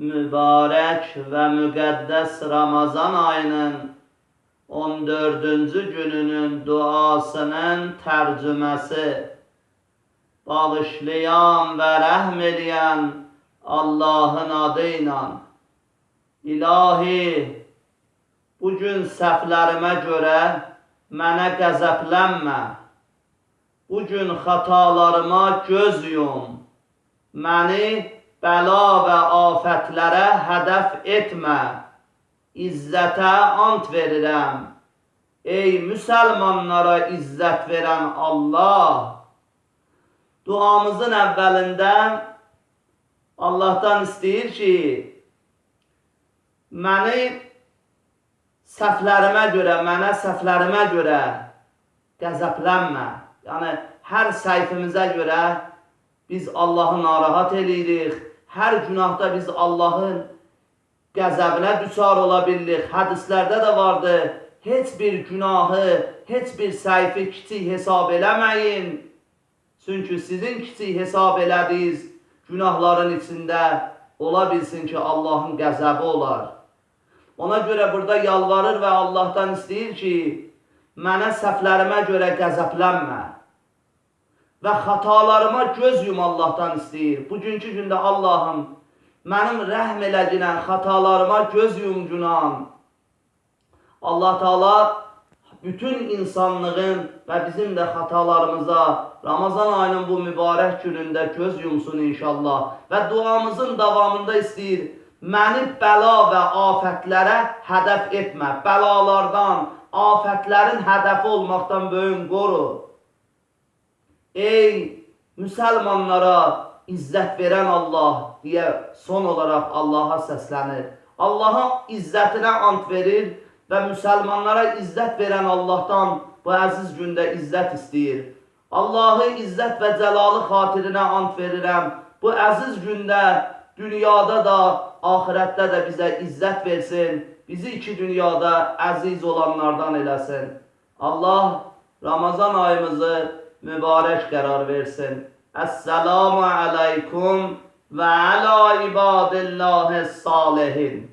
mübarek ve müqəddəs Ramazan ayının 14-cü gününün duasının tərcüməsi bağışlayan və rəhm eləyən Allahın adıyla İlahi bu gün səhvlərimə görə mənə qəzəblənmə. Bu gün xatalarıma göz yum. Məni bəla və afətlərə hədəf etmə. İzzətə ant verirəm. Ey müsəlmanlara izzət verən Allah! Duamızın əvvəlində Allahdan istəyir ki, məni səhvlərimə görə, mənə səhvlərimə görə qəzəblənmə. Yəni hər səhvimizə görə biz Allahı narahat eləyirik. Hər günahda biz Allahın qəzəbinə düçar ola bilirik. Hədislərdə də vardır. Heç bir günahı, heç bir səhvi kiçik hesab eləməyin. Çünki sizin kiçik hesab elədiyiniz günahların içində ola bilsin ki, Allahın qəzəbi olar. Ona görə burada yalvarır və Allahdan istəyir ki, mənə səhvlərimə görə qəzəblənmə. Və xatalarıma göz yum Allahdan istəyir. Bugünkü gündə Allahım, mənim rəhm elədinən xatalarıma göz yum günahım. Allah Taala bütün insanlığın və bizim də xatalarımıza Ramazan ayının bu mübarək günündə göz yumsun inşallah. Və duamızın davamında istəyir, məni bəla və afətlərə hədəf etmə. Bəlalardan, afətlərin hədəfi olmaqdan böyün qoru. Ey müsəlmanlara izzət verən Allah deyə son olaraq Allaha səslənir. Allaha izzətinə ant verir və müsəlmanlara izzət verən Allahdan bu əziz gündə izzət istəyir. Allahı izzət və cəlalı xatirinə ant verirəm. Bu əziz gündə dünyada da, ahirətdə də bizə izzət versin. Bizi iki dünyada əziz olanlardan eləsin. Allah Ramazan ayımızı مبارک قرار برسن السلام علیکم و علی عباد الله الصالحین